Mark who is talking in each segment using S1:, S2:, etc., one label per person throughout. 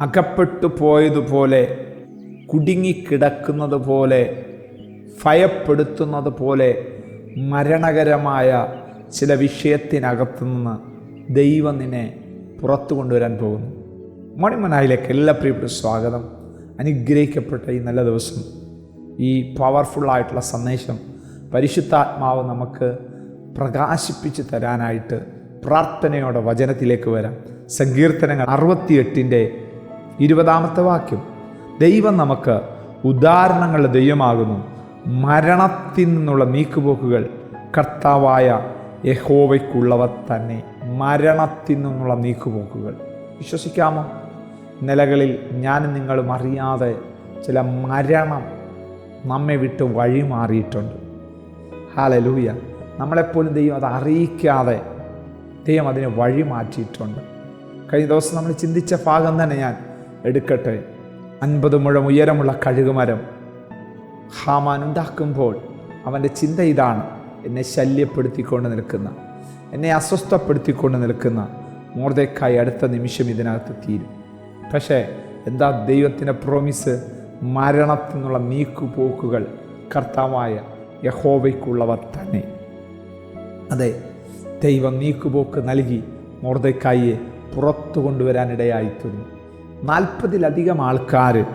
S1: അകപ്പെട്ടു പോയതുപോലെ കുടുങ്ങിക്കിടക്കുന്നത് പോലെ ഭയപ്പെടുത്തുന്നത് പോലെ മരണകരമായ ചില വിഷയത്തിനകത്തു നിന്ന് ദൈവം നിന്നെ പുറത്തു കൊണ്ടുവരാൻ പോകുന്നു. മണിമനായിലേക്ക് എല്ലാ പ്രിയപ്പെട്ട സ്വാഗതം. അനുഗ്രഹിക്കപ്പെട്ട ഈ നല്ല ദിവസം ഈ പവർഫുള്ളായിട്ടുള്ള സന്ദേശം പരിശുദ്ധാത്മാവ് നമുക്ക് പ്രകാശിപ്പിച്ച് തരാനായിട്ട് പ്രാർത്ഥനയോടെ വചനത്തിലേക്ക് വരാം. സങ്കീർത്തനങ്ങൾ അറുപത്തിയെട്ടിന്റെ ഇരുപതാമത്തെ വാക്യം. ദൈവം നമുക്ക് ഉദാഹരണങ്ങളുടെ ദൈവമാകുന്നു. മരണത്തിൽ നിന്നുള്ള നീക്കുപോക്കുകൾ കർത്താവായ യഹോവയ്ക്കുള്ളവ തന്നെ. മരണത്തിൽ നിന്നുള്ള നീക്കുപോക്കുകൾ. വിശ്വസിക്കാമോ? നിലകളിൽ ഞാനും നിങ്ങളും അറിയാതെ ചില മരണം നമ്മെ വിട്ട് വഴി മാറിയിട്ടുണ്ട് ഹാലലൂയ നമ്മളെപ്പോലും ദൈവം അത് അറിയിക്കാതെ ദൈവം അതിനെ വഴി മാറ്റിയിട്ടുണ്ട് കഴിഞ്ഞ ദിവസം നമ്മൾ ചിന്തിച്ച ഭാഗം തന്നെ ഞാൻ എടുക്കട്ടെ. അൻപത് മുഴം ഉയരമുള്ള കഴുകുമരം. ഹാമാൻ ഉണ്ടാക്കുമ്പോൾ അവന്റെ ചിന്ത ഇതാണ്. എന്നെ ശല്യപ്പെടുത്തിക്കൊണ്ട് നിൽക്കുന്ന. എന്നെ അസ്വസ്ഥപ്പെടുത്തിക്കൊണ്ട് നിൽക്കുന്ന മോർദക്കായി അടുത്ത നിമിഷം ഇതിനകത്ത് തീരും. പക്ഷേ എന്താ ദൈവത്തിന്റെ പ്രോമിസ് മരണത്തിൽ നിന്നുള്ള നീക്കുപോക്കുകൾ കർത്താവായ യഹോവയ്ക്കുള്ളവർ തന്നെ. അതെ ദൈവം നീക്കുപോക്ക് നൽകി മോർദക്കായിയെ പുറത്തു കൊണ്ടുവരാനിടയായിത്തീർന്നു നാൽപ്പതിലധികം ആൾക്കാർ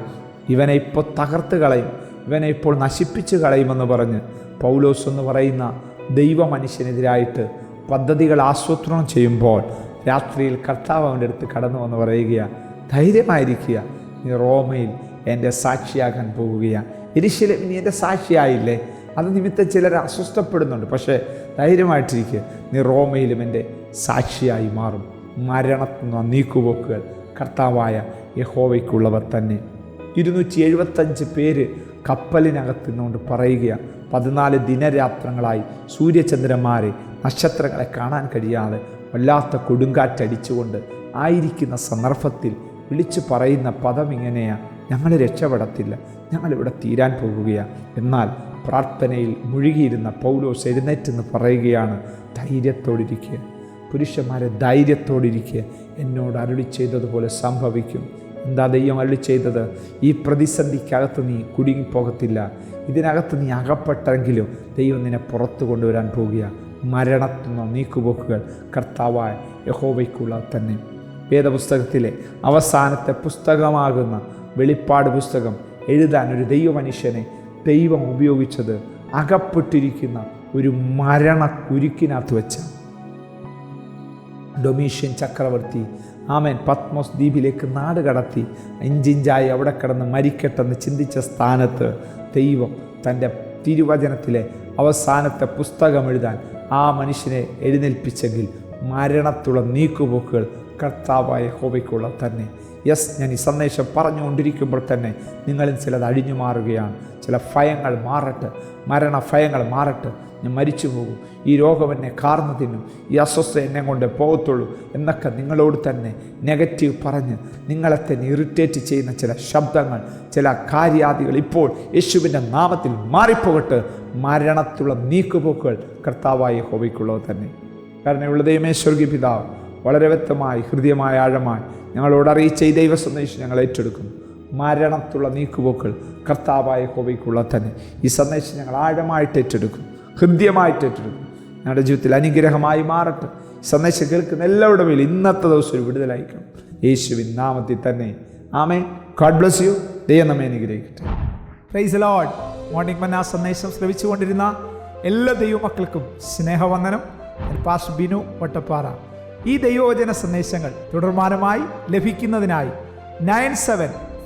S1: ഇവനെ ഇപ്പോൾ തകർത്ത് കളയും ഇവനെ ഇപ്പോൾ നശിപ്പിച്ച് കളയുമെന്ന് പറഞ്ഞ് പൗലോസ് എന്ന് പറയുന്ന ദൈവ മനുഷ്യനെതിരായിട്ട് പദ്ധതികൾ ആസൂത്രണം ചെയ്യുമ്പോൾ രാത്രിയിൽ കർത്താവ് അവന്റെ അടുത്ത് കടന്നു വന്ന് പറയുകയാണ് ധൈര്യമായിരിക്കുക. നീ റോമയിൽ എന്റെ സാക്ഷിയാകാൻ പോവുകയാണ് ഇരിശിലും നീ എന്റെ സാക്ഷിയായില്ലേ? അത് നിമിത്തം ചിലർ അസ്വസ്ഥപ്പെടുന്നുണ്ട്. പക്ഷേ ധൈര്യമായിട്ടിരിക്കുക. നീ റോമയിലും എന്റെ സാക്ഷിയായി മാറും. മരണത്തിൽ നിന്ന് നീക്കുപോക്കുകൾ കർത്താവായ യഹോവയ്ക്കുള്ളവർ തന്നെ. ഇരുന്നൂറ്റി എഴുപത്തഞ്ച് പേര് കപ്പലിനകത്ത് നിന്നുകൊണ്ട് പറയുകയാണ് പതിനാല് ദിനരാത്രങ്ങളായി സൂര്യചന്ദ്രന്മാരെ നക്ഷത്രങ്ങളെ കാണാൻ കഴിയാതെ വല്ലാത്ത കൊടുങ്കാറ്റടിച്ചുകൊണ്ട് ആയിരിക്കുന്ന സന്ദർഭത്തിൽ വിളിച്ചു പറയുന്ന പദം ഇങ്ങനെയാണ് ഞങ്ങൾ രക്ഷപ്പെടത്തില്ല ഞങ്ങളിവിടെ തീരാൻ പോവുകയാണ് എന്നാൽ പ്രാർത്ഥനയിൽ മുഴുകിയിരുന്ന പൗലോസ് എഴുന്നേറ്റെന്ന് പറയുകയാണ് ധൈര്യത്തോടിരിക്കുക. പുരുഷന്മാരെ ധൈര്യത്തോടിരിക്കുക എന്നോട് അരുളി ചെയ്തതുപോലെ സംഭവിക്കും. എന്താ ദൈവം അരുളി ചെയ്തത്? ഈ പ്രതിസന്ധിക്കകത്ത് നീ കുടുങ്ങിപ്പോകത്തില്ല. ഇതിനകത്ത് നീ അകപ്പെട്ടെങ്കിലും ദൈവം നിന്നെ പുറത്തു കൊണ്ടുവരാൻ പോകുക. മരണത്തുനിന്നോ നീക്കുപോക്കുകൾ കർത്താവായ യഹോവയ്ക്കുള്ള തന്നെ. വേദപുസ്തകത്തിലെ അവസാനത്തെ പുസ്തകമാകുന്ന വെളിപ്പാട് പുസ്തകം എഴുതാൻ ഒരു ദൈവമനുഷ്യനെ ദൈവം ഉപയോഗിച്ചത് അകപ്പെട്ടിരിക്കുന്ന ഒരു മരണ കുരുക്കിനകത്ത് വെച്ചാണ്. ഡൊമീഷ്യൻ ചക്രവർത്തി. ആമേൻ. പത്മോസ് ദ്വീപിലേക്ക് നാട് കടത്തി. ഇഞ്ചിഞ്ചായി അവിടെ കിടന്ന് മരിക്കട്ടെന്ന് ചിന്തിച്ച സ്ഥാനത്ത് ദൈവം തന്റെ തിരുവചനത്തിലെ അവസാനത്തെ പുസ്തകം എഴുതാൻ ആ മനുഷ്യനെ എഴുന്നേൽപ്പിച്ചെങ്കിൽ മരണത്തുള്ള നീക്കുപോക്കുകൾ കർത്താവായ ഹോബയ്ക്കുള്ള തന്നെ. യെസ് ഞാൻ ഈ സന്ദേശം പറഞ്ഞുകൊണ്ടിരിക്കുമ്പോൾ തന്നെ നിങ്ങളിൽ ചിലത് അഴിഞ്ഞു മാറുകയാണ് ചില ഭയങ്ങൾ മാറട്ടെ മരണ ഭയങ്ങൾ മാറട്ടെ. ഞാൻ മരിച്ചു പോകും. ഈ രോഗം എന്നെ കാർന്നു തിന്നും. ഈ അസ്വസ്ഥ എന്നെ കൊണ്ട് പോകത്തുള്ളൂ എന്നൊക്കെ നിങ്ങളോട് തന്നെ നെഗറ്റീവ് പറഞ്ഞ് നിങ്ങളെ തന്നെ ഇറിറ്റേറ്റ് ചെയ്യുന്ന ചില ശബ്ദങ്ങൾ ചില കാര്യാദികൾ ഇപ്പോൾ യേശുവിന്റെ നാമത്തിൽ മാറിപ്പോകട്ടെ. മരണത്തുള്ള നീക്കുപോക്കുകൾ കർത്താവായ ഹോബയ്ക്കുള്ളത് തന്നെ. കാരണം ഉള്ള ദൈവമേ സ്വർഗീ പിതാവ് വളരെ വ്യക്തമായി ഹൃദയമായ ആഴമായി ഞങ്ങളോട് അറിയിച്ച ഈ ദൈവ സന്ദേശം ഞങ്ങൾ ഏറ്റെടുക്കുന്നു. മരണത്തുള്ള നീക്കുപോക്കൾ കർത്താവായ ഹോബയ്ക്കുള്ള തന്നെ. ഈ സന്ദേശം ഞങ്ങൾ ആഴമായിട്ട് ഏറ്റെടുക്കും ഹൃദ്യമായിട്ട് ഏറ്റെടുക്കും. ഞങ്ങളുടെ ജീവിതത്തിൽ അനുഗ്രഹമായി മാറട്ടെ. സന്ദേശം കേൾക്കുന്ന എല്ലാവരുടെ മേലും ഇന്നത്തെ ദിവസം ഒരു വിടുതലായിരിക്കണം. യേശുവിൻ നാമത്തിൽ തന്നെ. ആമേ ഗോഡ് ബ്ലസ് യു ദൈവം നമ്മെ അനുഗ്രഹിക്കട്ടെ. പ്രൈസ് ലോഡ് മോർണിംഗ് മന്ന സന്ദേശം ശ്രവിച്ചുകൊണ്ടിരുന്ന എല്ലാ ദൈവമക്കൾക്കും സ്നേഹവന്ദനം. പാസ് ബിനു വട്ടപ്പാറ. ഈ ദൈവവചന സന്ദേശങ്ങൾ തുടർമാനമായി ലഭിക്കുന്നതിനായി nine seven